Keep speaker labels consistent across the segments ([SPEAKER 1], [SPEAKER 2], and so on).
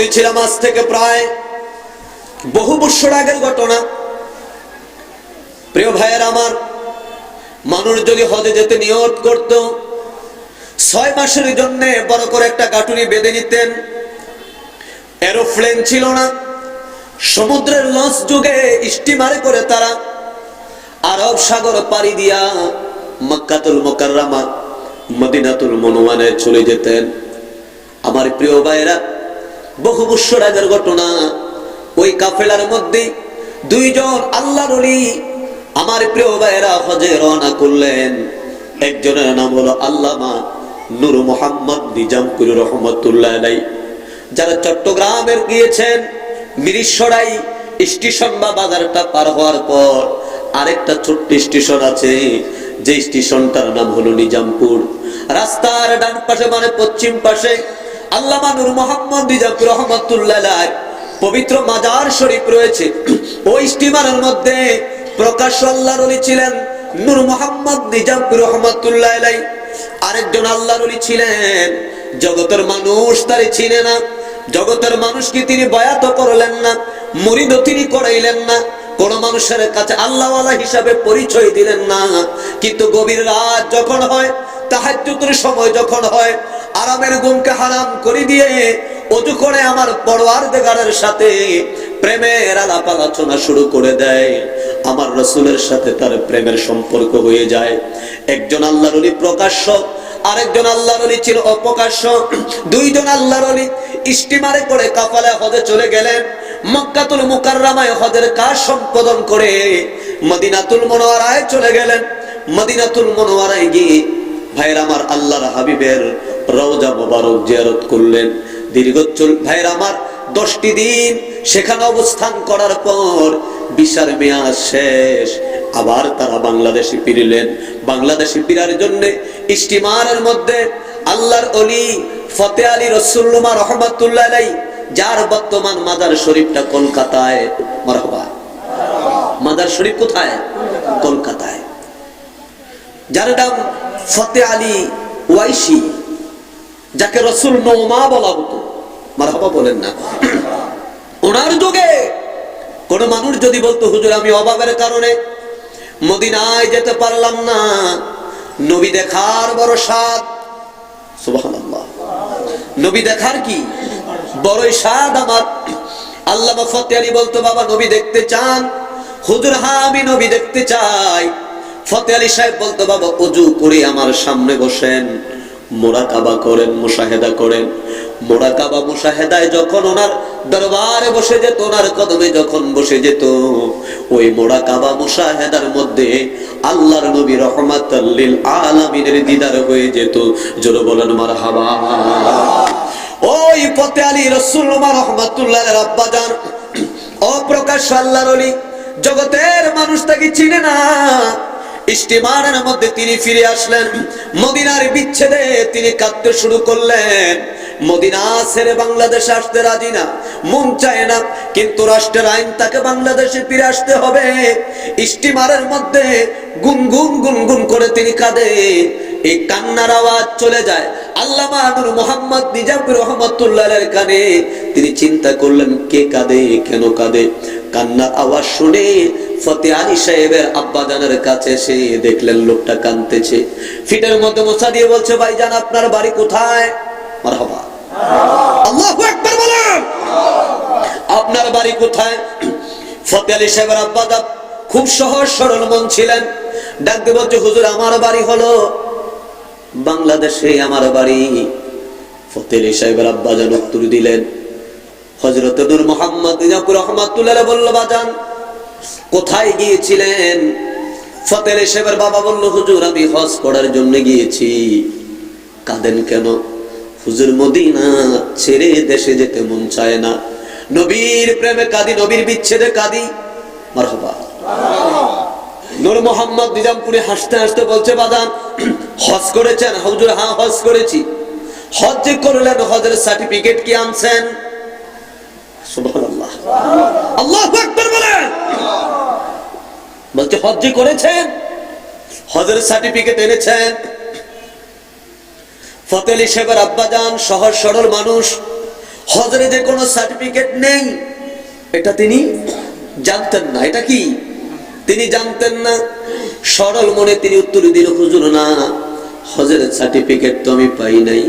[SPEAKER 1] বলতেছিলাম আজ থেকে প্রায় বহু বছর আগের ঘটনা। প্রিয় ভাইয়ের আমার, মানুষ যদি হজে যেতে নিয়ত করত, ছয় মাসের জন্য বড় করে একটা গাটুরি বেঁধে নিতেন। এরোপ্লেন ছিল না। সমুদ্রের লঞ্চ যুগে স্টিমারে করে তারা আরব সাগর পাড়ি দিয়া মক্কাতুল মোকাররামা, মদিনাতুল মনোয়ানে চলে যেতেন। আমার প্রিয় ভাইয়েরা বহু বৎসর আগের ঘটনা। ওই কাফেলার মধ্যে দুইজন আল্লাহর অলি আমার প্রিয় ভাইয়েরা হজে রওনা করলেন। একজনের নাম হলো আল্লামা নূর মোহাম্মদ নিজামপুর রহমতুল্লাহ আলাই যারা চট্টগ্রামের গিয়েছেন, মিরিশরাই স্টেশন বা বাজারটা পার হওয়ার পর আরেকটা ছোট্ট স্টেশন আছে যে স্টেশনটার নাম হলো নিজামপুর। রাস্তার ডান পাশে মানে পশ্চিম পাশে আল্লামা মোহাম্মদ নিজামপুর রহমতুল্লাহ পবিত্র মাজার শরীফ রয়েছে। ওই স্টিমারের মধ্যে প্রকাশ আল্লাহর অলি ছিলেন নূর মোহাম্মদ নিজামপুর রহমতুল্লাহ আরেকজন আল্লাহর অলি ছিলেন। জগতের মানুষ তারে চিনে না। জগতের মানুষকে তিনি বয়াত করলেন না। মুরিদ তিনি করাইলেন না। কোন মানুষের কাছে আল্লাহওয়ালা হিসাবে পরিচয় দিলেন না। কিন্তু গভীর রাত যখন হয়, তাহাজ্জুদের সময় যখন হয় আরামের গুমকে হারাম করে দিয়ে অজু করে আমার পরোয়ার দেগারের সাথে প্রেমের আলাপ আলোচনা শুরু করে দেয়। আমার রসুলের সাথে তার প্রেমের সম্পর্ক হয়ে যায়। একজন আল্লাহর প্রকাশ্য, আরেকজন আল্লাহর অলি ছিল অপ্রকাশ্য। দুইজন আল্লাহর অলি স্টিমারে করে কাফালে হদে চলে গেলেন। মক্কাতুল মুকাররামায় হদের কাজ সম্পাদন করে মদিনাতুল মনোয়ারায় চলে গেলেন। মদিনাতুল মনোয়ারায় গিয়ে ভাইয়ের আমার আল্লাহর হাবিবের রওজা মোবারক জিয়ারত করলেন। দীর্ঘ ভাইয়ের আমার দশটি দিন সেখানে অবস্থান করার পর বিশাল মেয়াদ শেষ। আবার তারা বাংলাদেশে ফিরিলেন। বাংলাদেশে ফিরার জন্য স্টিমারের মধ্যে আল্লাহর অলি ফতে আলী রসুল্লমা রহমতুল্লাহ যার বর্তমান মাদার শরীফটা কলকাতায় মরহবা। মাদার শরীফ কোথায়? কলকাতায়। যার নাম ফতে আলী ওয়াইশি, যাকে রসুল নৌমা বলা হতো। মারহাবা বলেন না। ওনার যুগে কোন মানুষ যদি বলতো, হুজুর, আমি অভাবের কারণে মদিনায় যেতে পারলাম না। নবী দেখার বড় সুবহানাল্লাহ। নবী দেখার কি? বড়ই স্বাদ আমার। আল্লাহ ফতে আলী বলতো, বাবা, নবী দেখতে চান। হুজুর হ্যাঁ আমি নবী দেখতে চাই। ফতে আলী সাহেব বলতো, বাবা, অজু করে আমার সামনে বসেন মোরাকাবা করেন, মুশাহেদা করেন। মোরাকাবা মুশাহেদায় যখন ওনার দরবারে বসে যেত, ওনার কদমে যখন বসে যেত, ওই মোরাকাবা মুশাহেদার মধ্যে আল্লাহর নবী রহমাতাল্লিল আলামিনের দিদার হয়ে যেত। জোরে বলেন মার হাবা ওই পথে আলী রসুল্লাহ রহমাতুল্লাহ আব্বা যান অপ্রকাশ আল্লাহর জগতের মানুষ তাকে চিনে না। স্টিমারের মধ্যে তিনি ফিরে আসলেন। মদিনার বিচ্ছেদে তিনি কাঁদতে শুরু করলেন। মদিনা ছেড়ে বাংলাদেশে আসতে রাজি না, মন চায় না, কিন্তু রাষ্ট্রের আইন তাকে বাংলাদেশে ফিরে আসতে হবে। স্টিমারের মধ্যে গুনগুন গুনগুন করে তিনি কাঁদে। এই কান্নার আওয়াজ চলে যায়। আল্লামা নূর মোহাম্মদ নিজামুর রহমতুল্লাহের কানে তিনি চিন্তা করলেন, কে কাঁদে, কেন কাঁদে? কান্নার আওয়াজ শুনে ফতে আলী সাহেবের আব্বাজানের কাছে এসে দেখলেন লোকটা কাঁদতেছে। ফিটের মধ্যে মশা দিয়ে বলছে, ভাইজান, আপনার বাড়ি কোথায়? বলেন। আপনার বাড়ি কোথায়? ফতে আলী সাহেবের আব্বাজান খুব সহজ সরল মন ছিলেন। ডাকতে বলছে, হুজুর, আমার বাড়ি হলো বাংলাদেশে, আমার বাড়ি। ফতে আলী সাহেবের আব্বাজান উত্তর দিলেন হজরত নূর মোহাম্মদ নিজামপুর রহমাতুল্লাহ বলল, বাজান, কোথায় গিয়েছিলেন? ফতের সাহেবের বাবা বলল, হুজুর, আমি হজ করার জন্য গিয়েছি। কাঁদেন কেন? হুজুর, মদিনা ছেড়ে দেশে যেতে মন চায় না। নবীর প্রেমে কাঁদি, নবীর বিচ্ছেদে কাঁদি। মারহাবা। নূর মোহাম্মদ নিজামপুরে হাসতে হাসতে বলছে বাদান হজ করেছেন? হুজুর হ্যাঁ হজ করেছি। হজ যে করলেন, হজের সার্টিফিকেট কি আনছেন? সুবহানাল্লাহ। হজ করেছেন, হজের সার্টিফিকেট এনেছেন। ফতেলি সাহেবের আব্বাজান, সহজ সরল মানুষ, হজরে যে কোনো সার্টিফিকেট নেই। এটা তিনি জানতেন না। এটা কি? তিনি জানতেন না। সরল মনে তিনি উত্তর দিল, হুজুর, না হজরের সার্টিফিকেট তো আমি পাই নাই।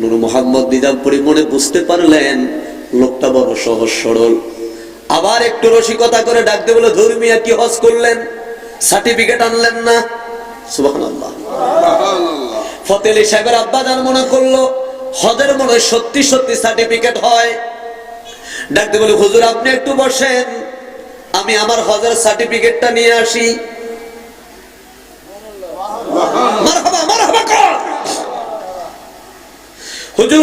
[SPEAKER 1] নুর মোহাম্মদ নিজামপুরি মনে বুঝতে পারলেন লোকটা বড় সহজ, সরল। আবার একটু রসিকতা করে ডাকতে বলে ধর্মিয়া কি হজ করলেন? সার্টিফিকেট আনলেন না? সাহেবের আব্বা যান মনে করল, হজের মনে সত্যি সত্যি সার্টিফিকেট হয়। ডাকতে বলে, হুজুর, আপনি একটু বসেন। আমি আমার হজের সার্টিফিকেটটা নিয়ে আসি। হুজুর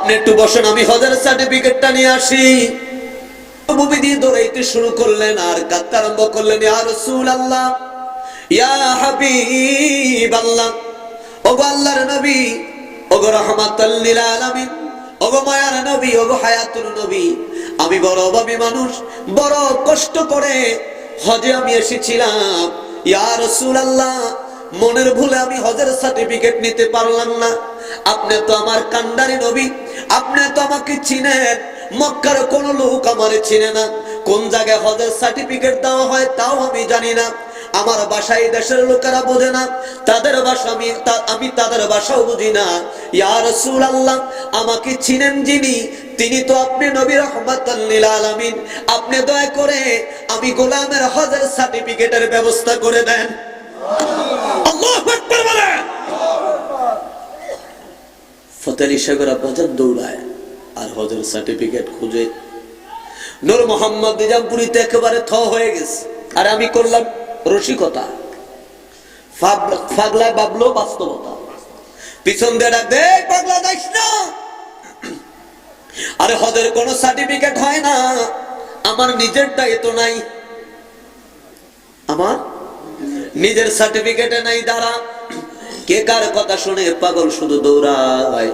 [SPEAKER 1] আপনি একটু বসেন, আমি হজের সার্টিফিকেটটা নিয়ে আসি। ভূমি দিয়ে দৌড়াইতে শুরু করলেন আর কাঁদতে আরম্ভ করলেন, ইয়া রাসূলুল্লাহ, ইয়া হাবিব আল্লাহ ওগো আল্লাহর নবী, ওগো রহমাতাল লিল আলামিন, ওগো মায়ার নবী, ওগো হায়াতুল নবী, আমি বড় অভাবী মানুষ, বড় কষ্ট করে হজে আমি এসেছিলাম। ইয়া রসুল আল্লাহ মনের ভুলে আমি হজের সার্টিফিকেট নিতে পারলাম না। আপনি তো আমার কান্ডারি নবী আপনি তো আমাকে চিনেন। মক্কার কোন লোক আমার চিনে না। কোন জায়গায় হজের সার্টিফিকেট দেওয়া হয় তাও আমি জানি না। আমার বাসায় দেশের লোকেরা বোঝে না। তাদের ভাষা আমি আমি তাদের ভাষাও বুঝি না। ইয়া আল্লাহ আমাকে চিনেন যিনি, তিনি তো আপনি নবী রহমাতুল্লিল আলামিন। আপনি দয়া করে আমি গোলামের হজের সার্টিফিকেটের ব্যবস্থা করে দেন। আল্লাহু বলেন। ফতেলি সাগর আব্বাজান দৌড়ায় আর হজের সার্টিফিকেট খুঁজে। নূর মোহাম্মদ নিজামপুরিতে একেবারে থ হয়ে গেছে। আর আমি করলাম রসিকতা। ফাগলায় বাবলো বাস্তবতা। পিছন দিয়ে ডাক দে পাগলা, যাইস না। আরে হজের কোন সার্টিফিকেট হয় না। আমার নিজেরটা তো নাই। আমার নিজের সার্টিফিকেটে নাই, দাঁড়া। কে কার কথা শুনে? পাগল শুধু দৌড়ায়।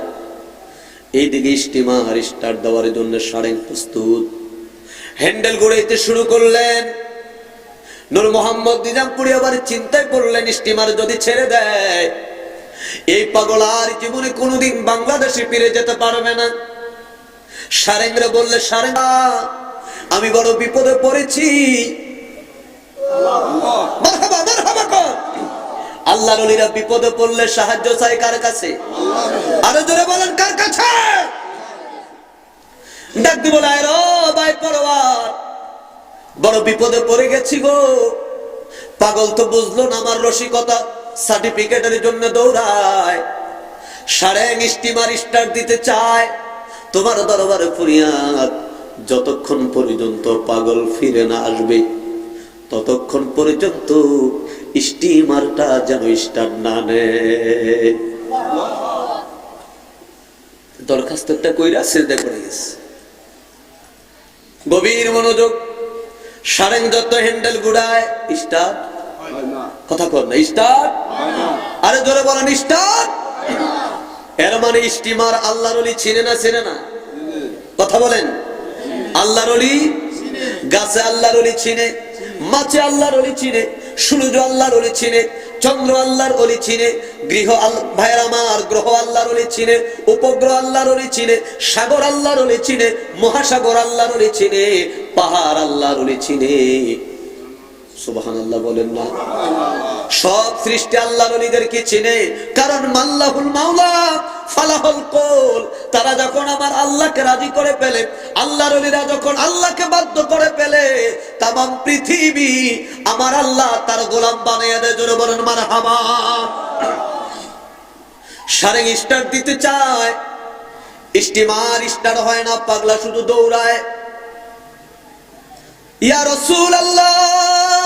[SPEAKER 1] এইদিকে স্টিমার স্টার্ট দেওয়ার জন্য সারেন প্রস্তুত। হ্যান্ডেল ঘুরাইতে শুরু করলেন। নূর মোহাম্মদ নিজামপুরি আবার চিন্তায় পড়লেন স্টিমার যদি ছেড়ে দেয় এই পাগল আর জীবনে কোনোদিন বাংলাদেশে ফিরে যেতে পারবে না। সারেংরে বললে সারেঙ্গা আমি বড় বিপদে পড়েছি। মারহাবা, মারহাবা। কর। আল্লাহর ওলিরা বিপদে পড়লে সাহায্য চাই কার কাছে? আরও জোরে বলেন, কার কাছে? ডাক দিব ভাই পরোয়ার। বড় বিপদে পড়ে গেছি গো। পাগল তো বুঝলো না আমার রসিকতা। সার্টিফিকেটের জন্য দৌড়ায়। সারেং স্টিমার স্টার্ট দিতে চায়। তোমার দরবারে ফুরিয়াদ, যতক্ষণ পর্যন্ত পাগল ফিরে না আসবে, ততক্ষণ পর্যন্ত স্টিমারটা যেন স্টার্ট না নেয়। দরখাস্তটা কইরা সেজদা করে গেছে। গভীর মনোযোগ, সারেং যত হ্যান্ডেল গুড়ায় স্টার্ট কথা কর না স্টার্ট আরে ধরে বলেন স্টার্ট এর মানে স্টিমার আল্লাহর অলি চিনে না চিনে না? কথা বলেন। আল্লাহর অলি? গাছে আল্লাহর অলি চিনে, মাছে আল্লাহর অলি চিনে। সূর্য আল্লাহর অলি চিনে, চন্দ্র আল্লাহর অলি চিনে, গৃহ ভাইয়ের আমার, গ্রহ আল্লাহর অলি চিনে, উপগ্রহ আল্লাহর অলি চিনে, সাগর আল্লাহর অলি চিনে, মহাসাগর আল্লাহর অলি চিনে, পাহাড় আল্লাহর অলি চিনে। সুবহানাল্লাহ বলেন না। সব সৃষ্টি আল্লাহর অলিদেরকে চিনে। কারণ মাল্লাহুল মাওলা, ফালাহুল কোল, তারা যখন আমার আল্লাহকে রাজি করে পেলে আল্লাহর অলিরা যখন আল্লাহকে বাধ্য করে পেলে তাম পৃথিবী আমার আল্লাহ তার গোলাম বানিয়ে দেয়। জোরে বলেন মার হামা সারেং স্টার দিতে চায় স্টিমার স্টার হয় না, পাগলা শুধু দৌড়ায়। ইয়া রসুল আল্লাহ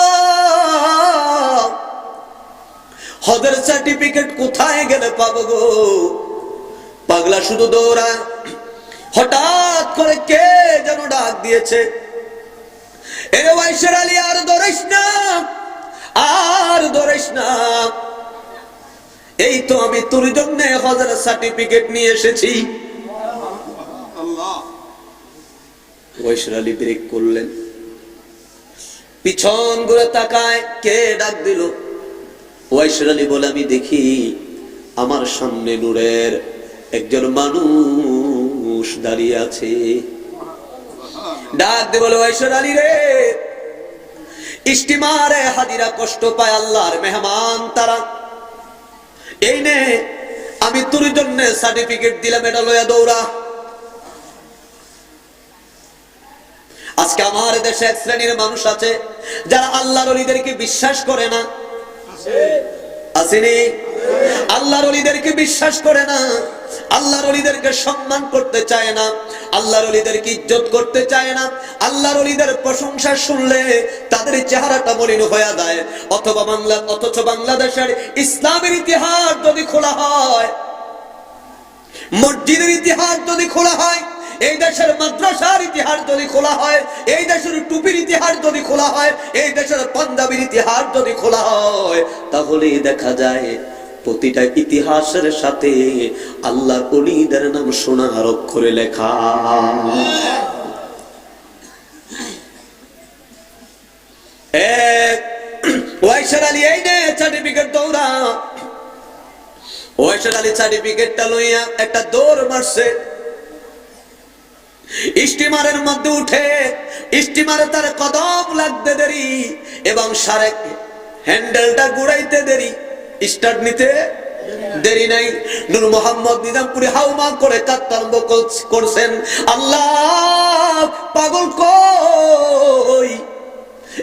[SPEAKER 1] হজের সার্টিফিকেট কোথায় গেলে পাবো গো? পাগলা শুধু দৌড়ায় হঠাৎ করে কে যেন ডাক দিয়েছে? এরে ওয়াইসের আলী আর দৌড়াইস না আর দৌড়াইস না। এই তো আমি তোর জন্য হজের সার্টিফিকেট নিয়ে এসেছি। আলী ব্রেক করলেন। পিছন ঘুরে তাকায় কে ডাক দিল? ওয়াইসর আলী বলে, আমি দেখি আমার সামনে নূরের একজন মানুষ দাঁড়িয়ে আছে। ডাক দে বলে ঐশ্বর আলী রে ইস্টিমারে হাজিরা কষ্ট পায় আল্লাহর মেহমান তারা। এই নে, আমি তোর জন্য সার্টিফিকেট দিলাম, এটা লয়া দৌড়া। আজকে আমার দেশে এক শ্রেণির মানুষ আছে, যারা আল্লাহর অলিদেরকে বিশ্বাস করে না। আসেনি? আল্লাহর অলিদেরকে বিশ্বাস করে না। আল্লাহর অলিদেরকে সম্মান করতে চায় না। আল্লাহর অলিদেরকে ইজ্জত করতে চায় না। আল্লাহর অলিদের প্রশংসা শুনলে তাদের চেহারাটা মলিন হয়ে যায়। অথবা বাংলা, অথচ বাংলাদেশের ইসলামের ইতিহাস যদি খোলা হয়, মসজিদের ইতিহাস যদি খোলা হয় এই দেশের মাদ্রাসার ইতিহাস যদি খোলা হয়, এই দেশের টুপির ইতিহাস যদি খোলা হয়, এই দেশের পাঞ্জাবির ইতিহাস যদি খোলা হয় তাহলে দেখা যায় প্রতিটা ইতিহাসের সাথে আল্লাহর অলিদের নাম সোনার অক্ষরে লেখা। এক ওয়াইশার আলী, এই নে সার্টিফিকেট দৌড়া ওয়াইশার আলী সার্টিফিকেটটা লইয়া একটা দৌড় মারছে। স্টিমারের মধ্যে উঠে স্টিমারে তার কদম লাগতে দেরি এবং সারেক হ্যান্ডেলটা ঘুরাইতে দেরি। স্টার্ট নিতে দেরি নাই। নূর মোহাম্মদ নিজামপুরি হাউমা করে কাঁদতে করছেন, আল্লাহ, পাগল কই?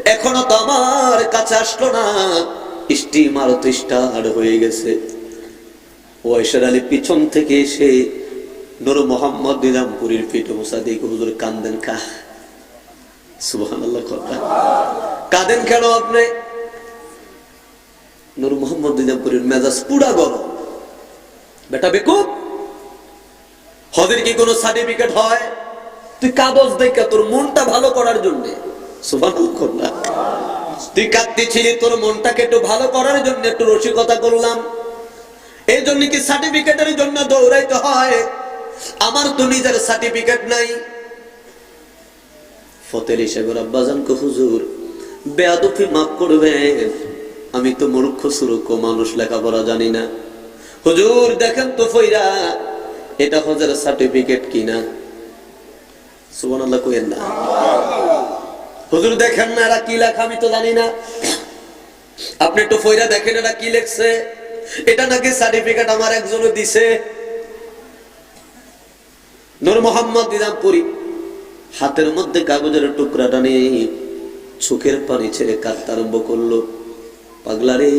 [SPEAKER 1] এখনও তো আমার কাছে আসলো না। স্টিমার তো স্টার্ট হয়ে গেছে। ওয়াইশার আলী পিছন থেকে এসে নূর মোহাম্মদ নিজামপুরীর পিঠে মুসা দিয়ে হুজুর কান্দেন কা। সুবহান কথা কাঁদেন কেন আপনি? নূর মোহাম্মদ নিজামপুরীর মেজাজ পুরা গরম। বেটা বেকুব হদের কি কোনো সার্টিফিকেট হয়? তুই কাগজ দেখা তোর মনটা ভালো করার জন্য। সুবহান তুই কাঁদতেছিলি, তোর মনটাকে একটু ভালো করার জন্য একটু রসিকতা করলাম। এই জন্য কি সার্টিফিকেটের জন্য দৌড়াইতে হয়? আমার তো নিজের সার্টিফিকেট নাই। ফতের হিসেবে আব্বাজান হুজুর বেয়াদুফি মাফ করবেন আমি তো মূর্খ সুরুক্ষ মানুষ, লেখাপড়া জানি না। হুজুর, দেখেন তো ফইরা, এটা হজের সার্টিফিকেট কিনা? সুবহানাল্লাহ কইেন না। হুজুর, দেখেন না এরা কি লেখা, আমি তো জানি না। আপনি একটু ফইরা দেখেন এটা কি লেখছে। এটা নাকি সার্টিফিকেট আমার একজনে দিছে। নূর মোহাম্মদ নিজামপুরি। হাতের মধ্যে কাগজের টুকরাটা নিয়ে চোখের পানি ছেড়ে কাঁদতে আরম্ভ করল। পাগলা রে,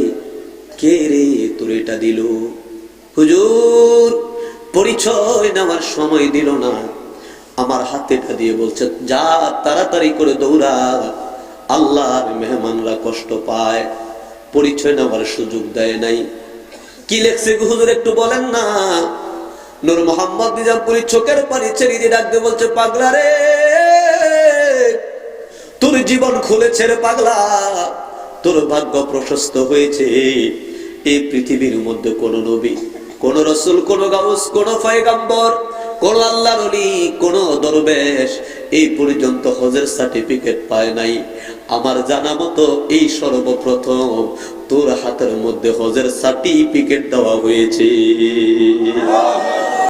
[SPEAKER 1] কে রে তোর এটা দিল? হুজুর, পরিচয় নেওয়ার সময় দিল না। আমার হাতেটা দিয়ে বলছে, যা তাড়াতাড়ি করে দৌড়া। আল্লাহর মেহমানরা কষ্ট পায়। পরিচয় নেওয়ার সুযোগ দেয় নাই। কি লেখছে হুজুর, একটু বলেন না। নূর মোহাম্মদ নিজামপুরি চোখের পানি ছেড়ে দিয়ে ডাকতে বলছে, পাগলা রে, তোর জীবন খুলেছে রে পাগলা। তোর ভাগ্য প্রশস্ত হয়েছে। এই পৃথিবীর মধ্যে কোন নবী, কোন রসুল, কোন গাউস, কোন ফয়গাম্বর কোন আল্লাহর অলি কোন দরবেশ এই পর্যন্ত হজের সার্টিফিকেট পায় নাই। আমার জানা মতো এই সর্বপ্রথম তোর হাতের মধ্যে হজের সার্টিফিকেট দেওয়া হয়েছে।